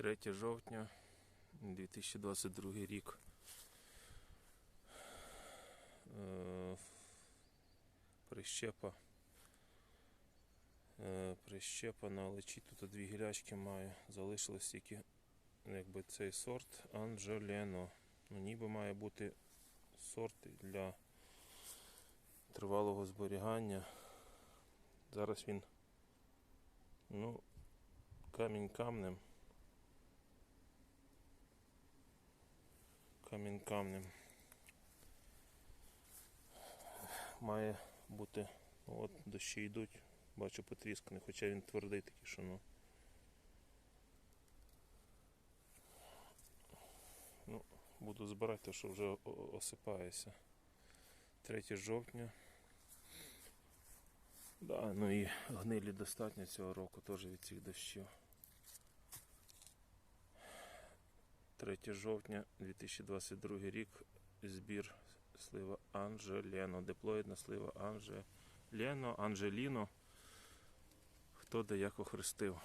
3 жовтня 2022 рік. Е, Прищепа. Е, Прищепа на лечі. Тут дві гілячки маю. Залишилось тільки якби цей сорт Анджелено. Ну, ніби має бути сорт для тривалого зберігання. Зараз він ну, камінь камнем. Камінь камнем. Має бути, ну от дощі йдуть, бачу потрісканий, хоча він твердий такий, що ну. Ну, буду збирати, що вже о- осипається. 3 жовтня. Да, ну і гнилі достатньо цього року теж від цих дощів. 3 жовтня 2022 рік збір слива Анжелено. Диплоїдна слива Анжелено, Анжеліно. Хто де як охрестив.